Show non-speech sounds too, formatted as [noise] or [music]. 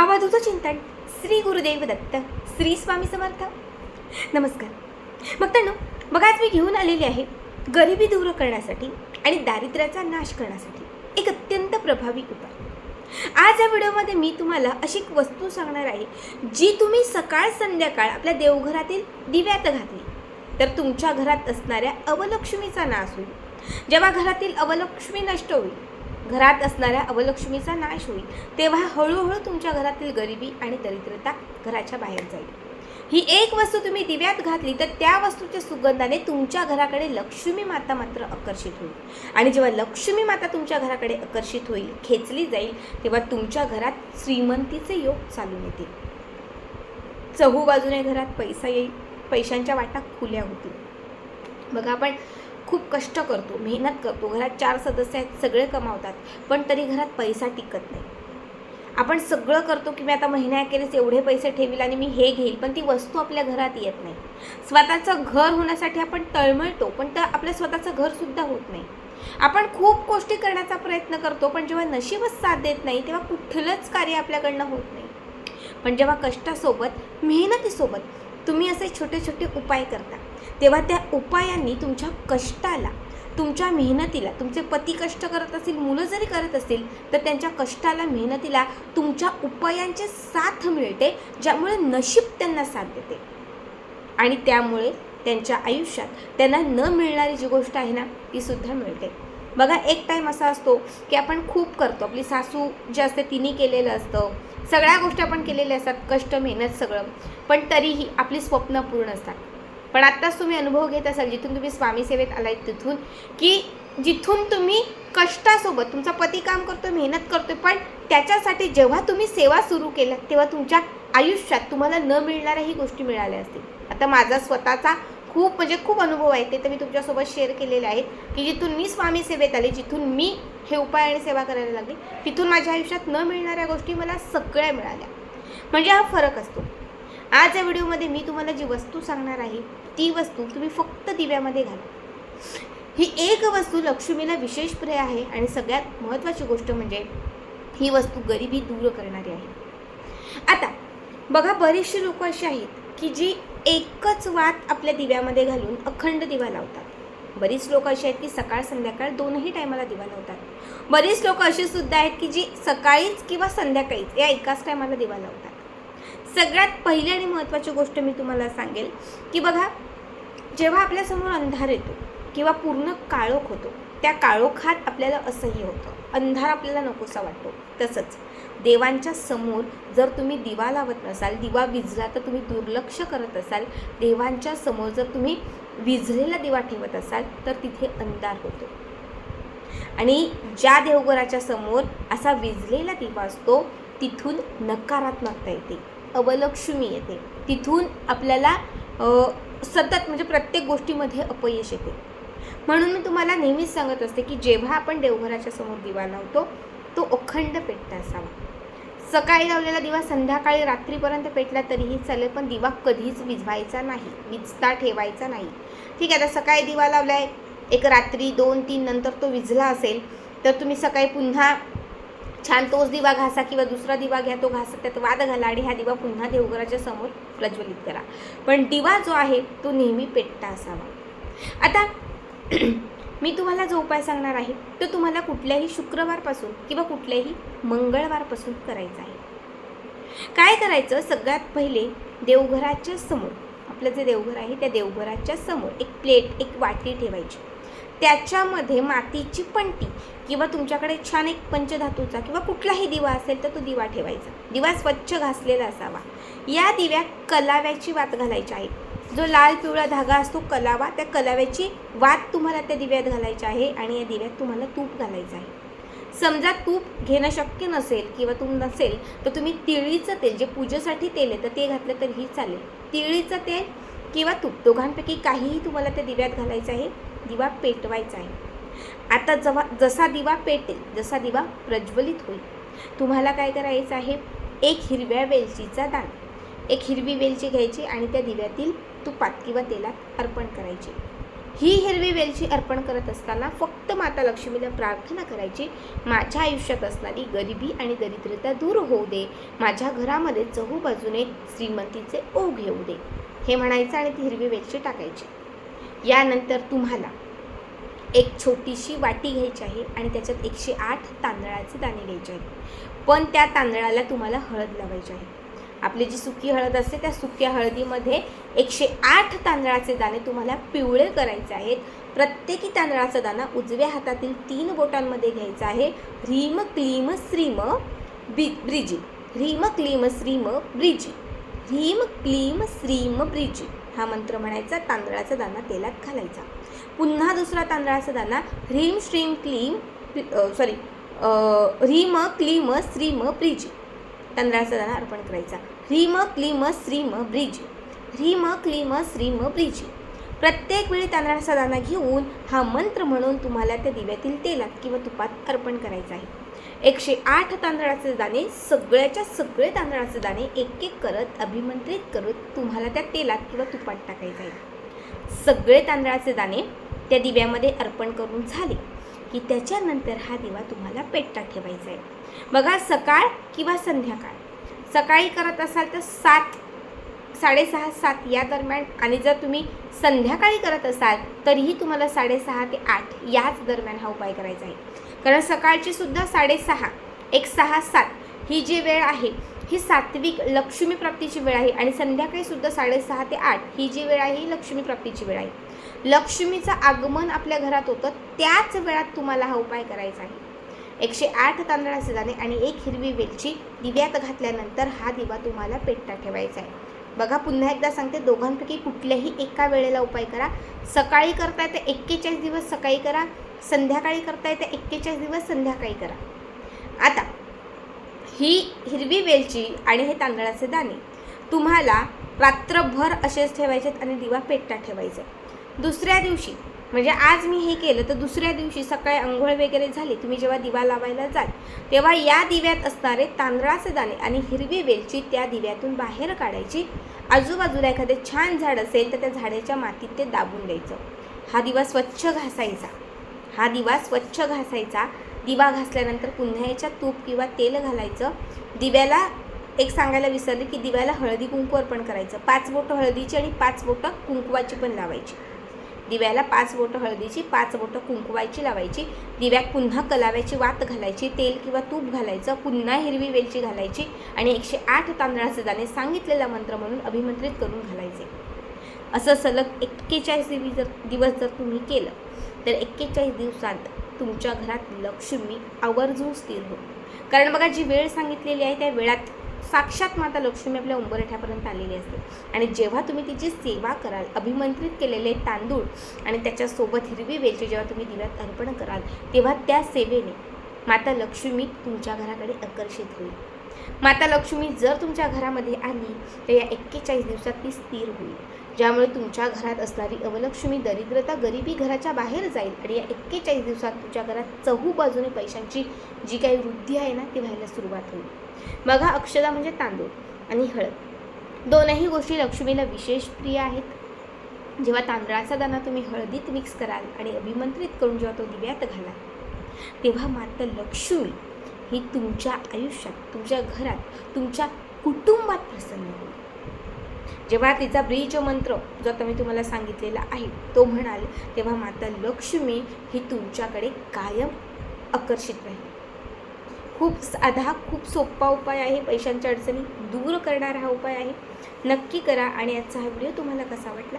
अवधूत चिंतन श्री गुरुदेव दत्त श्री स्वामी समर्थ नमस्कार भक्तांनो मग आज मी घेऊन आलेली आहे गरिबी दूर करण्यासाठी आणि दारिद्र्याचा नाश करण्यासाठी एक अत्यंत प्रभावी उपाय. आज या व्हिडिओमध्ये मी तुम्हाला अशी एक वस्तू सांगणार आहे जी तुम्ही सकाळ संध्याकाळ आपल्या देवघरातील दिव्यात घातली. तर तुमच्या घरात असणाऱ्या अवलक्ष्मीचा नाश होईल. जेव्हा घरातील अवलक्ष्मी नष्ट होईल घरात असणाऱ्या अवलक्ष्मीचा नाश होईल. तेव्हा हळूहळू तुमच्या घरातील गरिबी आणि दरिद्रता घराच्या बाहेर जाईल. ही एक वस्तू तुम्ही दिव्यात घातली तर त्या वस्तूच्या सुगंधाने तुमच्या घराकडे लक्ष्मी माता मात्र आकर्षित होईल. आणि जेव्हा लक्ष्मी माता तुमच्या घराकडे आकर्षित होईल खेचली जाईल तेव्हा तुमच्या घरात श्रीमंतीचे योग चालून येतील. चहू बाजूने घरात पैसा येईल पैशांच्या वाटा खुल्या होतील. बघा आपण खूप कष्ट करतो मेहनत करतो. घरात चार सदस्य आहेत सगळे कमावतात पण तरी घरात पैसा टिकत नाही. आपण सगळं करतो की मी आता महिन्याखेरीस एवढे पैसे ठेवील आणि मी हे घेईल पण ती वस्तू आपल्या घरात येत नाही. स्वतःचं घर होण्यासाठी आपण तळमळतो पण तर आपलं स्वतःचं घरसुद्धा होत नाही. आपण खूप गोष्टी करण्याचा प्रयत्न करतो पण जेव्हा नशीबच साथ देत नाही तेव्हा कुठलंच कार्य आपल्याकडनं होत नाही. पण जेव्हा कष्टासोबत मेहनतीसोबत तुम्ही असे छोटे छोटे उपाय करता तेव्हा त्या उपायांनी तुमच्या कष्टाला तुमच्या मेहनतीला तुमचे पती कष्ट करत असतील मुलं जरी करत असतील तर त्यांच्या कष्टाला मेहनतीला तुमच्या उपायांची साथ मिळते ज्यामुळे नशीब त्यांना साथ देते. आणि त्यामुळे त्यांच्या आयुष्यात त्यांना न मिळणारी जी गोष्ट आहे ना ती सुद्धा मिळते. बघा एक टाईम असा असतो की आपण खूप करतो. आपली सासू जे असते तिने केलेलं असतं. सगळ्या गोष्टी आपण केलेल्या असतात कष्ट मेहनत सगळं. पण तरीही आपली स्वप्न पूर्ण असतात. पण आत्ताच तुम्ही अनुभव घेत असाल जिथून तुम्ही स्वामी सेवेत आलाय तिथून की जिथून तुम्ही कष्टासोबत तुमचा पती काम करतो मेहनत करतोय पण त्याच्यासाठी जेव्हा तुम्ही सेवा सुरू केल्या तेव्हा तुमच्या आयुष्यात तुम्हाला न मिळणाऱ्याही गोष्टी मिळाल्या असतील. आता माझा स्वतःचा खूप म्हणजे खूप अनुभव आहे ते तर मी तुमच्यासोबत शेअर केलेले आहेत की जिथून मी स्वामी सेवेत आले जिथून मी हे उपाय आणि सेवा करायला लागले तिथून माझ्या आयुष्यात न मिळणाऱ्या गोष्टी मला सगळ्या मिळाल्या. म्हणजे हा फरक असतो. आज या व्हिडिओमध्ये मी तुम्हाला जी वस्तू सांगणार आहे ती वस्तू तुम्ही फक्त दिव्यामध्ये घाला. ही एक वस्तू लक्ष्मीला विशेष प्रिय आहे आणि सगळ्यात महत्त्वाची गोष्ट म्हणजे ही वस्तू गरिबी दूर करणारी आहे. आता बघा बरेचसे लोक अशी आहेत की जी एकच वात आपल्या दिव्यामध्ये घालून अखंड दिवा लावतात. बरीच लोक अशी आहेत की सकाळ संध्याकाळ दोनही टायमाला दिवा लावतात. बरीच लोक अशी सुद्धा आहेत की जी सकाळीच किंवा संध्याकाळीच या एकाच टायमाला दिवा लावतात. सगळ्यात पहिली आणि महत्त्वाची गोष्ट मी तुम्हाला सांगेल की बघा जेव्हा आपल्यासमोर अंधार येतो किंवा पूर्ण काळोख होतो त्या काळोखात आपल्याला असह्य होतं. अंधार आपल्याला नकोसा वाटतो. तसंच देवांच्या समोर जर तुम्ही दिवा लावत नसाल दिवा विझला तर तुम्ही दुर्लक्ष करत असाल. देवांच्या समोर जर तुम्ही विझलेला दिवा ठेवत असाल तर तिथे अंधार होतो. आणि ज्या देवघराच्या समोर असा विझलेला दिवा असतो तिथून नकारात्मकता येते. अवलक्ष्मी येते. तिथून आपल्याला सतत म्हणजे प्रत्येक गोष्टीमध्ये अपयश येते. म्हणून मी तुम्हाला नेहमीच सांगत असते की जेव्हा आपण देवघराच्या समोर दिवा लावतो तो अखंड पेटता असावा. सकाळी लावलेला दिवा संध्याकाळी रात्रीपर्यंत पेटला तरीही चालेल पण दिवा कधीच विझवायचा नाही विजता ठेवायचा नाही. ठीक आहे आता सकाळी दिवा लावलाय एक रात्री दोन तीन नंतर तो विझला असेल तर तुम्ही सकाळी पुन्हा छान तोच दिवा घासा किंवा दुसरा दिवा घ्या तो घासा. त्यात वाद घाला आणि हा दिवा पुन्हा देवघराच्या समोर प्रज्वलित करा. पण दिवा जो आहे तो नेहमी पेटता असावा. आता [clears throat] मी तुम्हाला जो उपाय सांगणार आहे तो तुम्हाला कुठल्याही शुक्रवारपासून किंवा कुठल्याही मंगळवारपासून करायचा आहे. काय करायचं? सगळ्यात पहिले देवघराच्या समोर आपलं जे देवघर आहे त्या देवघराच्या समोर एक प्लेट एक वाटी ठेवायची. त्याच्यामध्ये मातीची पंटी किंवा तुमच्याकडे छान एक पंचधातूचा किंवा कुठलाही दिवा असेल तर तो दिवा ठेवायचा. दिवा स्वच्छ घासलेला असावा. या दिव्यात कलाव्याची वात घालायची आहे. जो लाल पिवळा धागा असतो कलावा त्या कलाव्याची वात तुम्हाला त्या दिव्यात घालायची आहे आणि या दिव्यात तुम्हाला तूप घालायचं आहे. समजा तूप घेणं शक्य नसेल किंवा तुम नसेल तर तुम्ही तिळीचं तेल जे पूजेसाठी तेल आहे तर ते घातलं तरीही चालेल. तिळीचं तेल किंवा तूप दोघांपैकी काहीही तुम्हाला त्या दिव्यात घालायचं आहे. दिवा पेटवायचा आहे. आता जवा जसा दिवा पेटेल जसा दिवा प्रज्वलित होईल. तुम्हाला काय करायचं आहे? एक हिरव्या वेलचीचा दाण एक हिरवी वेलची घ्यायची आणि त्या दिव्यातील तुपात किंवा तेलात अर्पण करायची. ही हिरवी वेलची अर्पण करत असताना फक्त माता लक्ष्मीला प्रार्थना करायची माझ्या आयुष्यात असणारी गरिबी आणि दरिद्रता दूर होऊ दे. माझ्या घरामध्ये चहूबाजूने श्रीमंतीचे ओघ येऊ दे. हे म्हणायचं आणि ती हिरवी वेलची टाकायची. यानंतर तुम्हाला एक छोटीशी वाटी घ्यायची आहे आणि त्याच्यात एकशे आठ तांदळाचे दाणे घ्यायचे आहेत. पण त्या तांदळाला तुम्हाला हळद लावायची आहे. आपली जी सुकी हळद असते त्या सुक्या हळदीमध्ये एकशे आठ तांदळाचे दाणे तुम्हाला पिवळे करायचे आहेत. प्रत्येकी तांदळाचा दाणा उजव्या हातातील तीन बोटांमध्ये घ्यायचा आहे. ह्रीम क्लीम श्रीम बि ब्रिजी. ह्रीम क्लीम श्रीम ब्रिजी. ह्रीम क्लीम श्रीम ब्रिजी. हा मंत्र म्हणायचा तांदळाचा दाणा तेलात घालायचा. पुन्हा दुसरा तांदळाचा दाणा ह्रीम श्रीम क्लीम सॉरी ह्रीम क्लीम श्रीम ब्रिज. तांदळाचा दाणा अर्पण करायचा. ह्रीम क्लीम श्रीम ब्रिज. ह्रीम क्लीम श्रीम ब्रिज. प्रत्येक वेळी तांदळाचा दाणा घेऊन हा मंत्र म्हणून तुम्हाला त्या दिव्यातील तेलात किंवा तुपात अर्पण करायचा आहे. एकशे आठ तांदळाचे दाणे सगळ्याच्या सगळे तांदळाचे दाणे एक एक करत अभिमंत्रित करत तुम्हाला त्या तेलात किंवा तुपात टाकायचं आहे. सगळे तांदळाचे दाणे त्या दिव्यामध्ये अर्पण करून झाले की त्याच्यानंतर हा दिवा तुम्हाला पेटता ठेवायचा आहे. बघा सकाळ किंवा संध्याकाळ. सकाळी करत असाल तर सात साडेसहा सात या दरम्यान आणि जर तुम्ही संध्याकाळी करत असाल तरीही तुम्हाला साडेसहा ते आठ याच दरम्यान हा उपाय करायचा आहे. कारण सकाळची सुद्धा साडेसहा एक सहा सात ही जी वेळ आहे ही सात्विक लक्ष्मी प्राप्तीची वेळ आहे आणि संध्याकाळी सुद्धा साडेसहा ते आठ ही जी वेळ आहे ही लक्ष्मी प्राप्तीची वेळ आहे. लक्ष्मीचं आगमन आपल्या घरात होतं त्याच वेळात तुम्हाला हा उपाय करायचा आहे. एकशे आठ तांदळाचे दाणे आणि एक हिरवी वेलची दिव्यात घातल्यानंतर हा दिवा तुम्हाला पेटता ठेवायचा आहे. बघा पुन्हा एकदा सांगते दोघांपैकी कुठल्याही एका वेळेला उपाय करा. सकाळी करता तर एक्केचाळीस दिवस सकाळी करा. संध्याकाळी करता येते एक्केचाळीस दिवस संध्याकाळी करा. आता ही हिरवी वेलची आणि हे तांदळाचे दाणे तुम्हाला रात्रभर असेच ठेवायचे आणि दिवा पेटता ठेवायचा दुसऱ्या दिवशी म्हणजे आज मी हे केलं तर दुसऱ्या दिवशी सकाळी आंघोळ वगैरे झाली तुम्ही जेव्हा दिवा लावायला जाल तेव्हा या दिव्यात असणारे तांदळाचे दाणे आणि हिरवी वेलची त्या दिव्यातून बाहेर काढायची. आजूबाजूला एखादे छान झाड असेल तर त्या झाडाच्या मातीत ते दाबून द्यायचं. हा दिवा स्वच्छ घासायचा. हा दिवा स्वच्छ घासायचा. दिवा घासल्यानंतर पुन्हा याच्यात तूप किंवा तेल घालायचं. दिव्याला एक सांगायला विसरले की दिव्याला हळदी कुंकू अर्पण करायचं. पाच बोटं हळदीची आणि पाच बोटं कुंकवाची पण लावायची. दिव्याला पाच बोटं हळदीची पाच बोटं कुंकवायची लावायची. दिव्यात पुन्हा कलाव्याची वात घालायची तेल किंवा तूप घालायचं पुन्हा हिरवी वेलची घालायची आणि एकशे आठ तांदळाचे दाणे सांगितलेला मंत्र म्हणून अभिमंत्रित करून घालायचे. असं सलग एक्केचाळीस दिवस जर दिवस जर तुम्ही केलं तर एक्केचाळीस दिवसात तुमच्या घरात लक्ष्मी आवर्जून स्थिर होईल. कारण बघा जी वेळ सांगितलेली आहे त्या वेळात साक्षात माता लक्ष्मी आपल्या उंबरठ्यापर्यंत आलेली असते. आणि जेव्हा तुम्ही तिची सेवा कराल अभिमंत्रित केलेले तांदूळ आणि त्याच्यासोबत हिरवी वेलची जेव्हा तुम्ही दिव्यात अर्पण कराल तेव्हा त्या सेवेने माता लक्ष्मी तुमच्या घराकडे आकर्षित होईल. माता लक्ष्मी जर तुमच्या घरामध्ये आली तर या एक्केचाळीस दिवसात ती स्थिर होईल. ज्यामुळे तुमच्या घरात असणारी अवलक्ष्मी दरिद्रता गरिबी घराच्या बाहेर जाईल आणि या एक्केचाळीस दिवसात तुमच्या घरात चहू बाजूने पैशांची जी काही वृद्धी आहे ना ती व्हायला सुरुवात होईल. बघा अक्षदा म्हणजे तांदूळ आणि हळद. दोनही गोष्टी लक्ष्मीला विशेष प्रिय आहेत. जेव्हा तांदळाचा दाणा तुम्ही हळदीत मिक्स कराल आणि अभिमंत्रित करून जेव्हा तो दिव्यात घालाल तेव्हा मात्र लक्ष्मी ही तुमच्या आयुष्यात तुमच्या घरात तुमच्या कुटुंबात प्रसन्न होईल. जेव्हा तिचा ब्रीज मंत्र जो आता मी तुम्हाला सांगितलेला आहे तो म्हणाल तेव्हा माता लक्ष्मी ही तुमच्याकडे कायम आकर्षित राहील. खूप साधा खूप सोपा उपाय आहे पैशांच्या अडचणी दूर करणारा हा उपाय आहे. नक्की करा आणि आजचा हा व्हिडिओ तुम्हाला कसा वाटला?